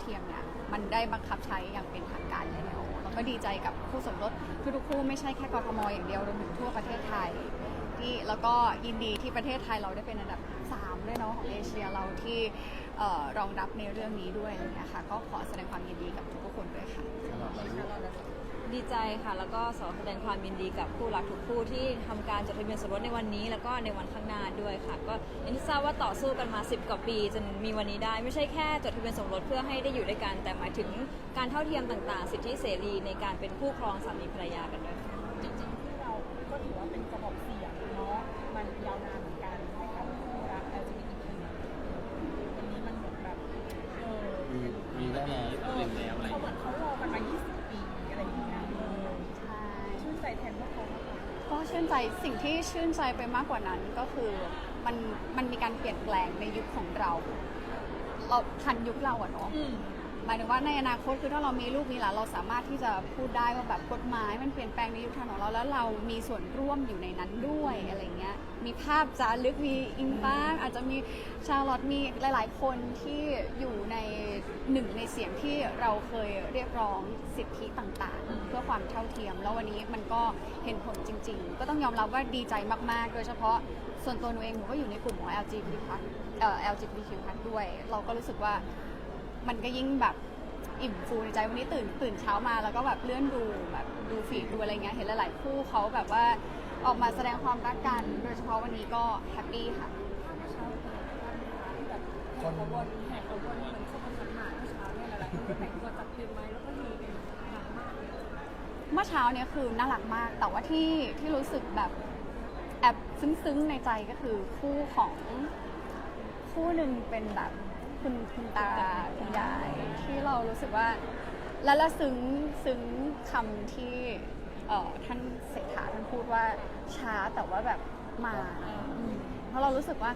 เทียมเนี่ยมันได้บังคับใช้อย่างเป็นทางการแล้วแล้วก็ดีใจกับคู่สมรสทุกๆคู่ไม่ใช่แค่กรทมอย่างเดียวรวมถึงทั่วประเทศไทยที่แล้วก็ยินดีที่ประเทศไทยเราได้เป็นอันดับ3ด้วยเนาะของเอเชียเราที่รองรับในเรื่องนี้ด้วยนะคะก็ขอแสดงความยินดีกับทุกคนด้วยค่ะ สำหรับเราลูกดีใจค่ะ แล้วก็ขอแสดงความยินดีกับคู่รักทุกคู่ที่ทำการจดทะเบียนสมรสในวันนี้ แล้วก็ในวันข้างหน้าด้วยค่ะ ก็อย่างที่ทราบว่าต่อสู้กันมา 10 กว่าปี จนมีวันนี้ได้ไม่ใช่แค่จดทะเบียนสมรสเพื่อให้ได้อยู่ด้วยกัน แต่หมายถึงการเท่าเทียมต่างๆ สิทธิเสรีในการเป็นคู่ครองสามีภรรยากันด้วยค่ะ จริงๆที่เราก็ถือว่าเป็นกระบอกเสียงเนาะมันยาวนานเหมือนกันให้กับคู่รัก LGBTQ วันนี้มันเหมือนแบบเออ มีมีได้ไหมเออ ชื่นใจสิ่งที่ชื่นใจไปมากกว่านั้นก็คือมันมันมีการเปลี่ยนแปลงในยุคของเรา เราทันยุคเราอะเนาะ หมายถึงว่าในอนาคตคือถ้าเรามีลูกมีหลานเราสามารถที่จะพูดได้ว่าแบบกฎหมายมันเปลี่ยนแปลงในยุคทันของเราแล้วเรามีส่วนร่วมอยู่ในนั้นด้วยอะไรเงี้ยมีภาพจารึกมีอิงฟ้างอาจจะมีชาลอตมีหลาย ๆ คนที่อยู่ในหนึ่งในเสียงที่เราเคยเรียกร้องสิทธิต่างๆ เพื่อความเท่าเทียม แล้ววันนี้มันก็เห็นผลจริง ๆ ก็ต้องยอมรับว่าดีใจมากๆ โดยเฉพาะส่วนตัวหนูเองหนูก็อยู่ในกลุ่มของ LGBT+ เอ่อ LGBTQ+ ด้วย เราก็รู้สึกว่า มันก็ยิ่งแบบอิ่มฟูในใจวันนี้ตื่นตื่นเช้ามาแล้วก็แบบเลื่อนดูแบบดูฟีดดูอะไรเงี้ยเห็นหลายๆคู่เขาแบบว่าออกมาแสดงความรักกัน โดยเฉพาะวันนี้ก็แฮปปี้ค่ะเมื่อเช้าเป็นแบบแหกขบวนแหกขบวนเหมือนขบวนขันหมากเมื่อเช้าเนี่ยหลายๆคนก็แต่งตัวจัดเต็มไหมแล้วก็มีเป็นดังมากเลยเมื่อเช้าเนี่ยคือน่ารักมาก แต่ว่าที่ที่รู้สึกแบบแอบซึ้งๆในใจก็คือคู่ของคู่หนึ่งเป็นแบบ คุณคุณตาคุณยายที่เรารู้สึกว่าแล้วละซึ้งซึ้งคำที่เอ่อท่านเศรษฐาท่านพูดว่าช้าแต่ว่าแบบมาอืมเพราะเรารู้สึกว่า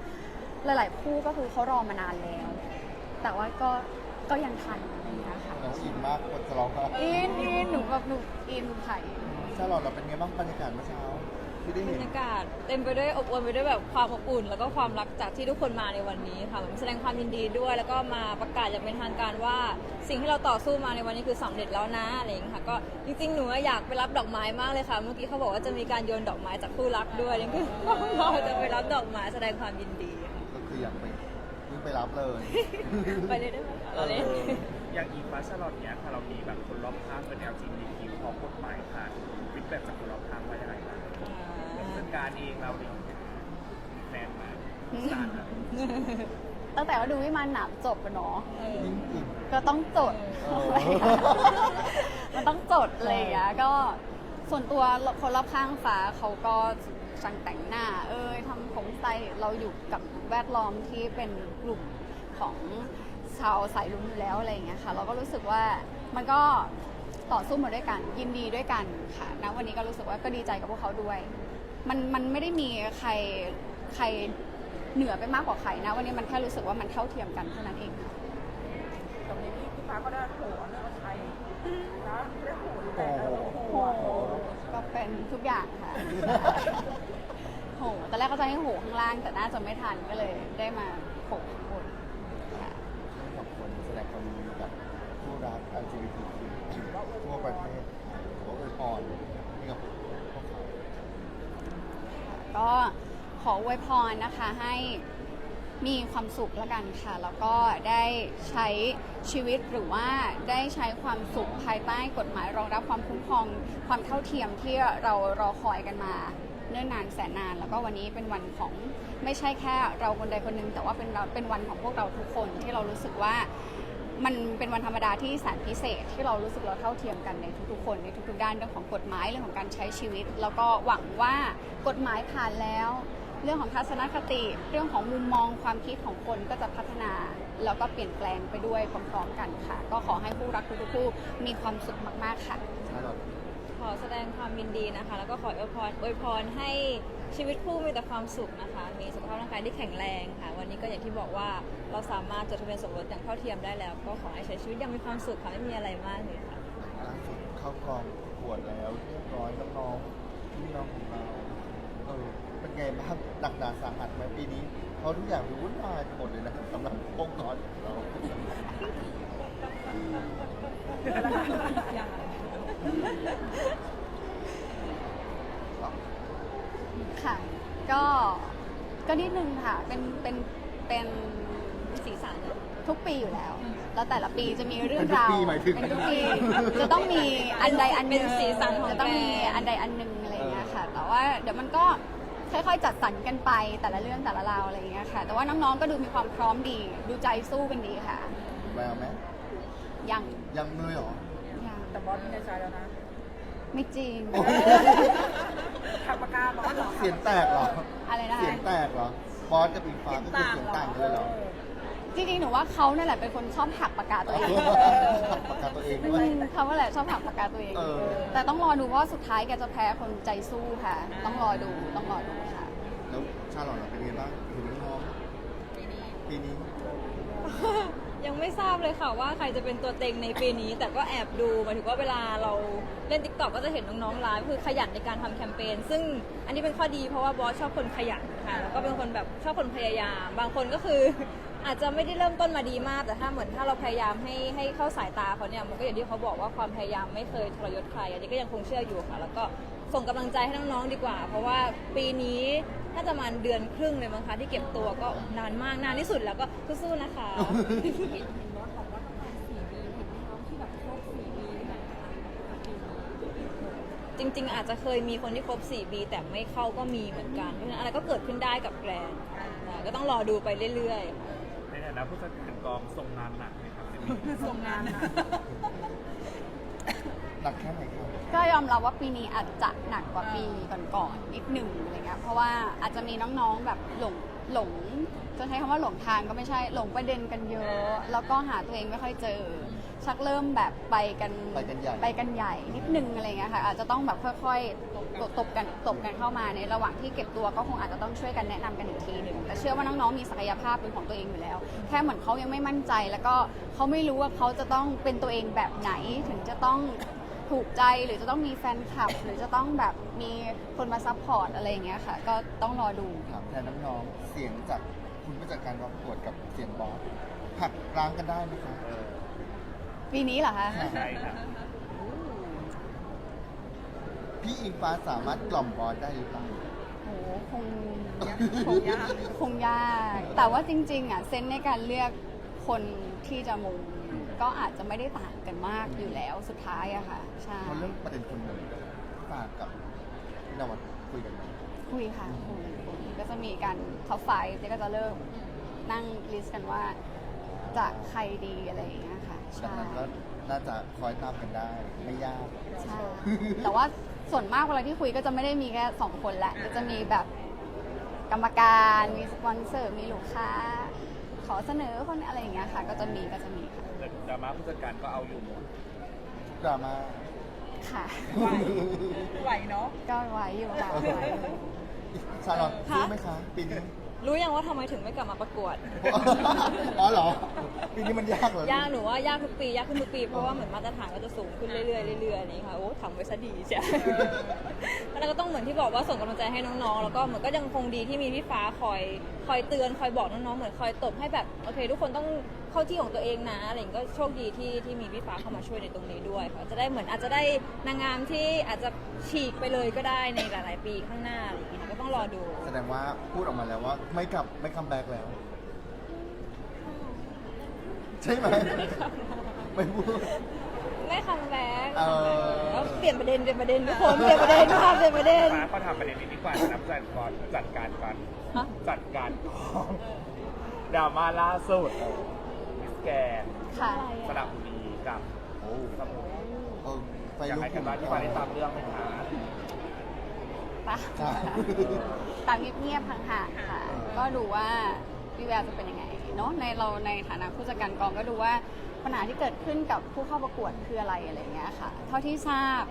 หลาย ๆ คู่ก็คือเขารอมานานแล้ว แต่ว่าก็ก็ยังทันอะไรอย่างเงี้ยค่ะน้องอินมากคนจะร้องไห้อินอินหนูแบบหนูอินค่ะอินชาลอตเราเป็นไงบ้างบรรยากาศเมื่อเช้า ที่ได้บรเห็น รยากาศเต็มไปด้วยอบอวลไปด้วยแบบความอบอุ่น แล้วก็ความรักจากที่ทุกคนมาในวันนี้ค่ะเหมือนแสดงความยินดีด้วย แล้วก็มาประกาศอย่างเป็นทางการว่า สิ่งที่เราต่อสู้มาในวันนี้คือสำเร็จแล้วนะอะไรอย่างเงี้ยค่ะก็จริงๆหนูอยากไปรับดอกไม้มากเลยค่ะ เมื่อกี้เขาบอกว่าจะมีการโยนดอกไม้จากคู่รักด้วยนี่คือเราจะไปรับดอกไม้แสดงความยินดีค่ะก็คืออยากไปวิ่งไปรับเลย ไปเลยได้ไหมคะเราเล่น อย่างอีฟ้าชาลอตเนี้ยค่ะเรามีแบบคนรอบข้างเป็น LGBTQ พอกฎหมายผ่านฟีดแบ็กจากคนรอบข้างว่ายังไงบ้างอย่างเพื่อน การเองเราเองแฟนมาสารนะตั้งแต่ว่าดูวิมานหนามจบอะเนาะยิ่งอินก็ต้องจด เออ มันต้องจดเลยอะก็ส่วนตัวคนรอบข้างฟ้าเขาก็ช่างแต่งหน้า เอ้ยทำผมสไตล์เราอยู่กับแวดล้อมที่เป็นกลุ่มของชาวสายลุงอยู่แล้วอะไรอย่างเงี้ยค่ะ เราก็รู้สึกว่ามันก็ต่อสู้มาด้วยกันยินดีด้วยกันค่ะณวันนี้ก็รู้สึกว่าก็ดีใจกับพวกเขาด้วย มันมันไม่ได้มีใครใครเหนือไปมากกว่าใครนะ วันนี้มันแค่รู้สึกว่ามันเท่าเทียมกันเท่านั้นเองค่ะตรงนี้พี่พี่ฟ้าก็ได้โผล่เรื่องไทยแล้วได้โผล่โอ้โหโหก็เป็นทุกอย่างค่ะ โหตอนแรกก็จะให้โหข้างล่าง แต่น่าจะไม่ทันก็เลย ได้มาโผข้างบนค่ะ ขอบคุณแสดงความยินดีกับผู้รัก LGBTQ ทั่วประเทศถือว่าอวยพรให้กับพวกเขา ก็ขออวยพรนะคะให้มีความสุขแล้วกันค่ะ แล้วก็ได้ใช้ชีวิตหรือว่าได้ใช้ความสุขภายใต้กฎหมายรองรับความคุ้มครองความเท่าเทียมที่เรารอคอยกันมาเนิ่นนานแสนนาน แล้วก็วันนี้เป็นวันของไม่ใช่แค่เราคนใดคนหนึ่งแต่ว่าเป็นเราเป็นวันของพวกเราทุกคนที่เรารู้สึกว่า มันเป็นวันธรรมดาที่แสนพิเศษที่เรารู้สึกเราเท่าเทียมกันในทุกๆคนในทุกๆด้านเรื่องของกฎหมายเรื่องของการใช้ชีวิต แล้วก็หวังว่ากฎหมายผ่านแล้ว เรื่องของทัศนคติ เรื่องของมุมมองความคิดของคนก็จะพัฒนา แล้วก็เปลี่ยนแปลงไปด้วยพร้อมๆกันค่ะ ก็ขอให้คู่รักทุกๆคู่มีความสุขมากๆค่ะ อตขอแสดงความยินดีนะคะ แล้วก็ขออวยพรอวยพรให้ชีวิตคู่มีแต่ความสุขนะคะ มีสุขภาพร่างกายที่แข็งแรงค่ะ วันนี้ก็อย่างที่บอกว่าเราสามารถจดทะเบียนสมรสอย่างเท่าเทียมได้แล้ว ก็ขอให้ใช้ชีวิตอยังมีความสุขค่ะไม่มีอะไรมากเลยค่ะล่าสุดเข้ากองประกวดแล้วเรียบร้อยน้องๆพี่น้องของเราเออเป็นไงบ้างหนักหนาสาหัสไหมปีนี้เพราะทุกอย่างดูวุ่นวายไปหมดเลยนะสำหรับองค์กรของเรา ค่ะ ก็ก็นิดนึงค่ะ เป็นเป็นเป็นสีสันทุกปีอยู่แล้ว แล้วแต่ละปีจะมีเรื่องราวเป็นทุกปีจะต้องมีอันใดอันหนึ่งเป็นสีสันจะต้องมีอันใดอันหนึ่งอะไรอย่างเงี้ยค่ะ แต่ว่าเดี๋ยวมันก็ค่อยๆจัดสรรกันไปแต่ละเรื่องแต่ละราวอะไรอย่างเงี้ยค่ะ แต่ว่าน้องๆก็ดูมีความพร้อมดี ดูใจสู้กันดีค่ะ แววไหมยังยังเลยเหรอยังแต่บอสมีในใจแล้วนะ ไม่จริง โอ้ถักปากกาบอสเหรอเสียงแตกเหรอ อะไรนะเสียคะงแตกเหรอบอสกับอิงฟ้าก็คือเสียงต่างกันเลยเหรอจริงๆหนูว่าเขานั่นแหละเป็นคนชอบหักปากกาตัวเองปากกาตัวเองอืด้วยมเขาว่าแหละชอบหักปากกาตัวเอง เออ แต่ต้องรอดูเพราะว่าสุดท้ายแกจะแพ้คนใจสู้ค่ะ ต้องรอดูต้องรอดูค่ะ แล้วชาลอตเราเป็นไงบ้างเห็นน้องปีนี้ ยังไม่ทราบเลยค่ะว่าใครจะเป็นตัวเต็งในปีนี้ แต่ก็แอบดูหมายถึงว่าเวลาเราเล่น t ิ k t o k ก็จะเห็นน้องๆไลฟ์คือขยันในการทำแคมเปญซึ่งอันนี้เป็นข้อดีเพราะว่าบอสชอบคนขยันค่ะแล้วก็เป็นคนแบบชอบคนพยายาม บางคนก็คือ อาจจะไม่ได้เริ่มต้นมาดีมากแต่ถ้าเหมือนถ้าเราพยายามให้ให้เข้าสายตาเขาเนี่ยมันก็อย่างที่เขาบอกว่าความพยายามไม่เคยทรยศใครอันนี้ก็ยังคงเชื่ออยู่ค่ะ แล้วก็ส่งกำลังใจให้น้องๆดีกว่า เพราะว่าปีนี้ น่าจะประมาณเดือนครึ่งเลยมั้งคะที่เก็บตัวก็นานมากนานที่สุดแล้วก็สู้ๆนะคะ เห็นบอสบอกว่าต้องการสี่ปีเห็นน้องที่แบบครบสี่ปีแบบจริง ๆ อาจจะเคยมีคนที่ครบ4ปีแต่ไม่เข้าก็มีเหมือนกันเพราะฉะนั้นอะไรก็เกิดขึ้นได้กับแกรนด์นะก็ต้องรอดูไปเรื่อยๆ ในฐานะผู้จัดการกองส่งงานหนักไหมครับเจนนี่ส่งงานนะหนักแค่ไหนครับ ก็ยอมรับว่าปีนี้อาจจะหนักกว่าปีก่อนๆนิดหนึ่งอะไรเงี้ยเพราะว่าอาจจะมีน้องๆแบบหลงหลงจะใช้คำว่าหลงทางก็ไม่ใช่หลงประเด็นกันเยอะ แล้วก็หาตัวเองไม่ค่อยเจอ ชักเริ่มแบบไปกันไปกันใหญ่ไปกันใหญ่นิดนึงอะไรเงี้ยค่ะอาจจะต้องแบบค่อยๆตบกันตบกันเข้ามาในระหว่างที่เก็บตัวก็คงอาจจะต้องช่วยกันแนะนำกันอีกทีหนึ่งแต่เชื่อว่าน้องๆมีศักยภาพเป็นของตัวเองอยู่แล้ว แค่เหมือนเขายังไม่มั่นใจ แล้วก็เขาไม่รู้ว่าเขาจะต้องเป็นตัวเองแบบไหนถึงจะต้อง ถูกใจหรือจะต้องมีแฟนคลับ หรือจะต้องแบบมีคนมาซัพพอร์ตอะไรอย่างเงี้ยค่ะ ก็ต้องรอดู ถามแทนน้องๆเสียงจากคุณผู้จัดการกองประกวดกับเสียงบอสหักล้างกันได้ไหมคะเออปีนี้เหรอคะใช่ครับพี่อิงฟ้าสามารถกล่อมบอสได้หรือเปล่าโอ้คงคงยากคงยาก แต่ว่าจริงๆอะเซนส์ในการเลือกคนที่จะมง ก็อาจจะไม่ได้ต่างกันมากอยู่แล้วสุดท้ายอะค่ะใช่เพราะเรื่องประเด็นคนหนึ่งฝากกับพี่นวัดคุยกันไหมคุยค่ะคุยคุยก็จะมีการท็อปไฟว์ก็จะเริ่มนั่งลิสต์กันว่าจะใครดีอะไรอย่างเงี้ยค่ะดังใช่นั้นก็น่าจะคอยตามกันได้ไม่ยาก ใช่แต่ว่าส่วนมากเวลาที่คุยก็จะไม่ได้มีแค่สองคนแหละก็จะมีแบบกรรมการมีสปอนเซอร์มีลูกค้า ขอเสนอคนอะไรอย่างเงี้ยค่ะ ก็จะมีก็จะมีค่ะ แต่ดราม่าผู้จัดการก็เอาอยู่หมดดราม่าค่ะ ไหวเนาะ ก็ไหวอยู่ค่ะไหวอยู่ ชาลอตค่ะรู้ไหมคะปีนี้ รู้ยังว่าทำไมถึงไม่กลับมาประกวด อ๋อเหรอปีนี้มันยากเหรอยากหนูว่ายากทุกปียากขึ้นทุกปีเพราะว่าเหมือนมาตรฐานก็จะสูงขึ้นเรื่อยๆเรื่อยๆนี่ค่ะโอ้ทำไว้ซะดีใช่แล้วก็ต้องเหมือนที่บอกว่าส่งกำลังใจให้น้องๆ แล้วก็เหมือนก็ยังคงดีที่มีพี่ฟ้าคอยคอยเตือนคอยบอกน้องๆ เหมือนคอยตบให้แบบโอเค ทุกคนต้องเข้าที่ของตัวเองนะอะไรอย่างเงี้ยก็โชคดีที่ที่มีพี่ฟ้าเข้ามาช่วยในตรงนี้ด้วยค่ะจะได้เหมือนอาจจะได้นางงามที่อาจจะฉีกไปเลยก็ได้ในหลายๆปีข้างหน้าอะไรอย่างเงี้ยก็ ต้องรอดู แสดงว่าพูดออกมาแล้วว่าไม่กลับไม่คัมแบ็กแล้ว ใช่ไหมไม่พูด ไม่คัมแบ็กเออ แล้วเปลี่ยนประเด็นเปลี่ยนประเด็นทุกคนเปลี่ยนประเด็นค่ะเปลี่ยนประเด็นฟ้าก็ทำประเด็นนี้ดีกว่านะผู้จัดการจัดการก่อนฮะจัดการกองดราม่าล่าสุดมิสแกนค่ะสระบุรีกับโอ้สมุทรเออไฟอยากลุกให้กันบ้านที่ฟ้าได้ตามเรื่องไหมคะ ตามใช่ ตามเงียบๆห่างๆค่ะ ก็ดูว่าวิแววจะเป็นยังไงเนาะในเราในฐานะผู้จัดการกองก็ดูว่าปัญหาที่เกิดขึ้นกับผู้เข้าประกวดคืออะไรอะไรเงี้ยค่ะ เท่าที่ทราบ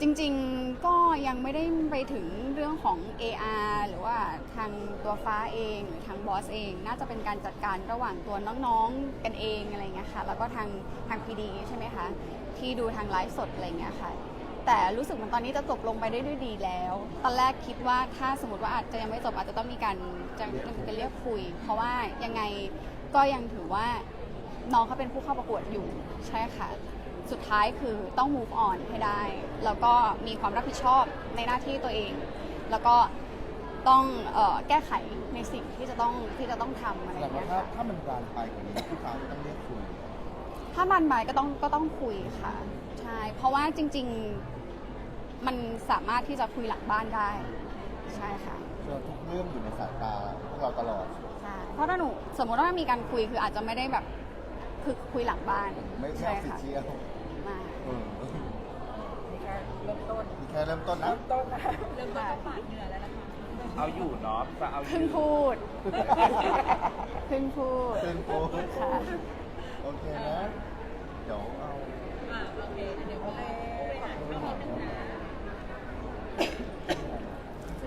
จริงๆก็ยังไม่ได้ไปถึงเรื่องของ AR หรือว่าทางตัวฟ้าเองหรือทางบอสเอง น่าจะเป็นการจัดการระหว่างตัวน้องๆกันเองอะไรเงี้ยค่ะ แล้วก็ทางทางพีดีใช่ไหมคะ ที่ดูทางไลฟ์สดอะไรเงี้ยค่ะ แต่รู้สึกเหมือนตอนนี้จะจบลงไปได้ด้วยดีแล้ว ตอนแรกคิดว่าถ้าสมมติว่าอาจจะยังไม่จบอาจจะต้องมีการจะจะเรียกคุย เพราะว่ายังไงก็ยังถือว่าน้องเขาเป็นผู้เข้าประกวดอยู่ใช่ค่ะ สุดท้ายคือต้อง move on ให้ได้ แล้วก็มีความรับผิดชอบในหน้าที่ตัวเอง แล้วก็ต้องเออแก้ไขในสิ่งที่จะต้องที่จะต้องทำอะไรแสอดย่างงว่าเงี้ยถ้าค่ะถ้ามันบานไปกว่านี้พี่ฟ้าก็ต้องเรียกคุยถ้ามันไปก็ต้องก็ต้องคุยค่ะ ใช่ เพราะว่าจริง ๆ มันสามารถที่จะคุยหลังบ้านได้ ใช่ค่ะส่วนทุกเรื่องอยู่ในสายตาพวกเราตลอด ใช่เพราะถ้าหนูสมมติว่ามีการคุยคืออาจจะไม่ได้แบบคือคุยหลังบ้านไม่ใช่ใช่สิค่ะเชียลมาเออนี่แค่เริ่มต้นมีแค่เริ่มต้นนะต้นนะเริ่มต้นต้องปาดเหงื่อแล้วนะคะเอาอยู่เนาะจะเอาอเพิ่งยู่พูดเพิ่งพูดเพิ่งพูดค่ะ โอเคนะ เดี๋ยวเอา อ่าโอเคเดี๋ยวให้ผู้บริหารเข้านิดนึงนะ ส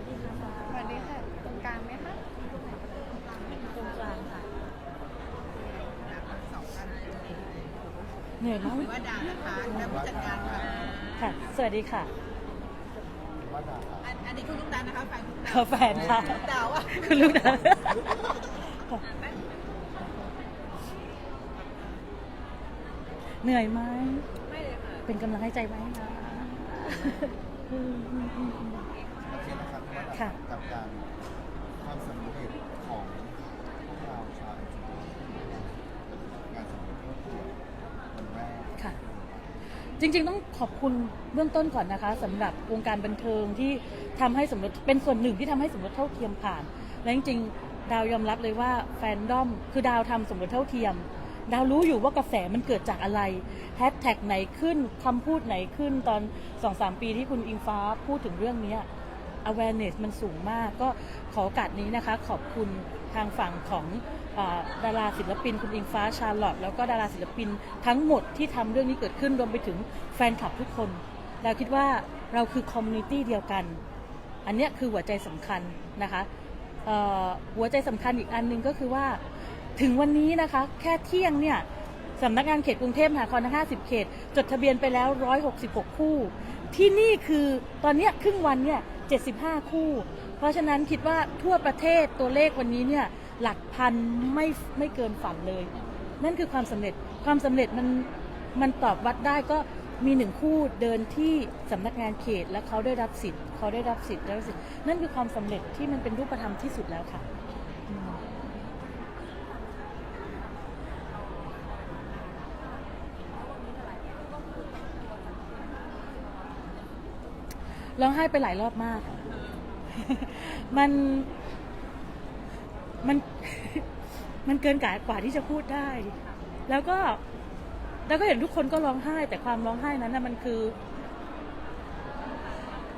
วัสดีค่ะ ตรงกลางไหมคะ ตรงกลางค่ะ สองท่าน เหนื่อยไหมหรือว่าดานะคะและผู้จัดการค่ะค่ะ สวัสดีค่ะว่าดาครับอันอันนี้คุณลูกตาลนะคะฝ่ายคุณเขาแฟนค่ะดาวอะคุณลูกนะเหนื่อยไหมไม่เลยค่ะเป็นกำลังให้ใจไหมนะโอเคนะครับว่าดาค่ะ กับการความสำเร็จของพวกเราชาวจีงานสำเร็จครอบครัววันแรก ค่ะ จริง ๆ ต้องขอบคุณเบื้องต้นก่อนนะคะสำหรับวงการบันเทิงที่ทำให้สมรสเป็นส่วนหนึ่งที่ทำให้สมรสเท่าเทียมผ่าน และจริงๆ ดาวยอมรับเลยว่าแฟนดอมคือดาวทำสมรสเท่าเทียม ดาวรู้อยู่ว่ากระแสมันเกิดจากอะไรแฮชแท็กไหนขึ้นคำพูดไหนขึ้นตอนสองสามปีที่คุณอิงฟ้าพูดถึงเรื่องนี้ awareness มันสูงมากก็ขอโอกาสนี้นะคะ ขอบคุณทางฝั่งของ ดาราศิลปินคุณอิงฟ้าชาร์ลอตแล้วก็ดาราศิลปินทั้งหมดที่ทำเรื่องนี้เกิดขึ้นรวมไปถึงแฟนคลับทุกคนเราคิดว่าเราคือคอมมูนิตี้เดียวกัน อันนี้คือหัวใจสำคัญนะคะหัวใจสำคัญอีกอันหนึ่งก็คือว่าถึงวันนี้นะคะแค่เที่ยงเนี่ยสำนักงานเขตกรุงเทพมหานครทั้ง 50 เขต จดทะเบียนไปแล้ว 166 คู่ ที่นี่คือตอนนี้ครึ่งวันเนี่ย 75 คู่ เพราะฉะนั้นคิดว่าทั่วประเทศตัวเลขวันนี้เนี่ย หลักพันไม่ไม่เกินฝันเลย นั่นคือความสำเร็จความสำเร็จมันมันตอบวัดได้ก็มีหนึ่งคู่เดินที่สำนักงานเขต และเขาได้รับสิทธิ์เขาได้รับสิทธิ์ได้รับสิทธิ์นั่นคือความสำเร็จที่มันเป็นรูปธรรมที่สุดแล้วค่ะร้องไห้ไปหลายรอบมาก มัน มัน มันเกินกว่ากว่าที่จะพูดได้ แล้วก็แล้วก็เห็นทุกคนก็ร้องไห้ แต่ความร้องไห้นั้นนะมันคือ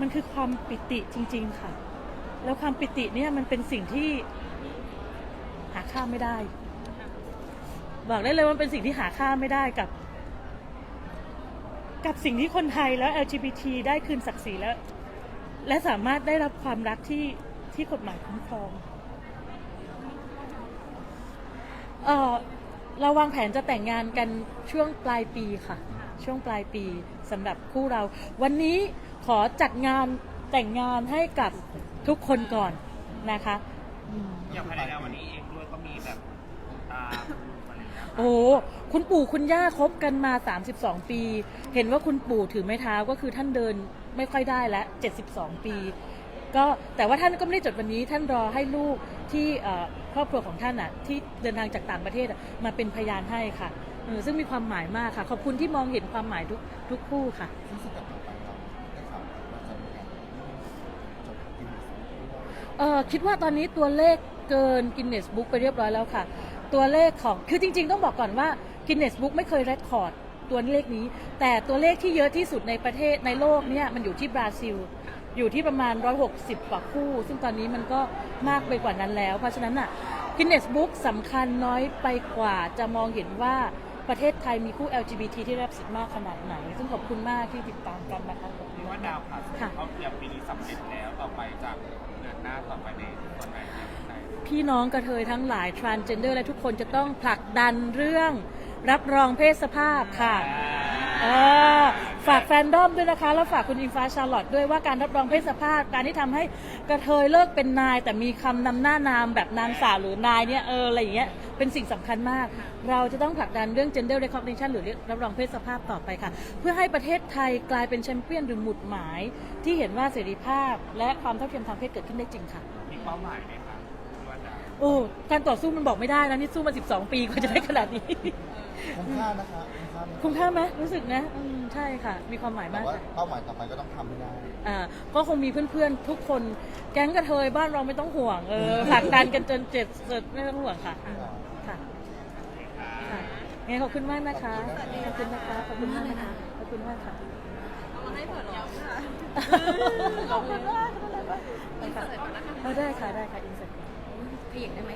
มันคือความปิติจริง ๆ ค่ะ แล้วความปิติเนี่ยมันเป็นสิ่งที่หาค่าไม่ได้ บอกได้เลยว่ามันเป็นสิ่งที่หาค่าไม่ได้กับ กับสิ่งที่คนไทยแล้ว LGBT ได้คืนศักดิ์ศรีแล้ว และสามารถได้รับความรักที่ที่กฎหมายคุ้มครอง เออเราวางแผนจะแต่งงานกันช่วงปลายปีค่ะ ช่วงปลายปีสำหรับคู่เรา วันนี้ขอจัดงานแต่งงานให้กับทุกคนก่อนนะคะอืม อย่างภายในงานวันนี้เองด้วยก็มีแบบตาอะไรอย่างเงี้ยโอ้คุณปู่คุณย่าคบกันมา 32 ปี เห็นว่าคุณปู่ถือไม้เท้าก็คือท่านเดินไม่ค่อยได้แล้ว72 ปี ก็แต่ว่าท่านก็ไม่ได้จดวันนี้ ท่านรอให้ลูกที่เอ่อ ครอบครัวของท่านอะที่เดินทางจากต่างประเทศอะมาเป็นพยานให้ค่ะเออซึ่งมีความหมายมากค่ะ ขอบคุณที่มองเห็นความหมายทุกทุกคู่ค่ะซึ่งสกัดต่อไปเราได้ข่าวว่าจะมีการจดกินนิสด้วยเออคิดว่าตอนนี้ตัวเลขเกินกินเนสบุ๊กไปเรียบร้อยแล้วค่ะ ตัวเลขของคือจริง ๆ ต้องบอกก่อนว่ากินเนสบุ๊กไม่เคยเรคคอร์ดตัวเลขนี้ แต่ตัวเลขที่เยอะที่สุดในประเทศในโลกเนี่ยมันอยู่ที่บราซิล อยู่ที่ประมาณ 160 กว่าคู่ ซึ่งตอนนี้มันก็มากไปกว่านั้นแล้ว เพราะฉะนั้นอะกินเนสบุ๊กสำคัญน้อยไปกว่าจะมองเห็นว่าประเทศไทยมีคู่ LGBT ที่ได้รับสิทธิ์มากขนาดไหน ซึ่งขอบคุณมากที่ติดตามกันนะคะขอบคุณเรียกว่าดาวผ่านค่ะเขาเทียมปีนี้สำเร็จแล้วต่อไปจากเดือนหน้าต่อไปในวันไหนไหนพี่น้องกระเทยทั้งหลาย transgender และทุกคนจะต้องผลักดันเรื่องรับรองเพศสภาพค่ะเออ ฝากแฟนดอมด้วยนะคะ แล้วฝากคุณอิงฟ้าชาร์ลอตด้วยว่าการรับรองเพศสภาพ การที่ทำให้กระเทยเลิกเป็นนาย แต่มีคำนำหน้านามแบบนางสาวหรือนายเนี่ยเอออะไรอย่างเงี้ยเป็นสิ่งสำคัญมาก เราจะต้องผลักดันเรื่อง gender recognition หรือรับรองเพศสภาพต่อไปค่ะ เพื่อให้ประเทศไทยกลายเป็นแชมเปี้ยนหรือหมุดหมาย ที่เห็นว่าเสรีภาพ และความเท่าเทียมทางเพศเกิดขึ้นได้จริงค่ะมีเป้าหมายไหมคะว่าโอ้การต่อสู้มันบอกไม่ได้นะนี่สู้มา 12 ปีกว่าจะได้ขนาดนี้ คุ้มค่านะคะคุ้มค่าคุ้มค่าไหมรู้สึกนะอืมใช่ค่ะ มีความหมายแต่มากว่าค่ะ เป้าหมายต่อไปก็ต้องทำให้ได้ อ่าก็คงมีเพื่อนๆ ทุกคน แก๊งกระเทยบ้านเราไม่ต้องห่วงเออ ผลักดันกันจนเจ็บเสร็จไม่ต้องห่วงค่ะ ค่ะค่ะงั้นขอบคุณมากนะคะ ขอบคุณนะคะ ขอบคุณมากนะคะ ขอบคุณมากค่ะ เอามาให้เผื่อเราค่ะขอบคุณมากได้ค่ะเออได้ค่ะ ได้ค่ะ อินเสิร์ต ขยิงได้ไหม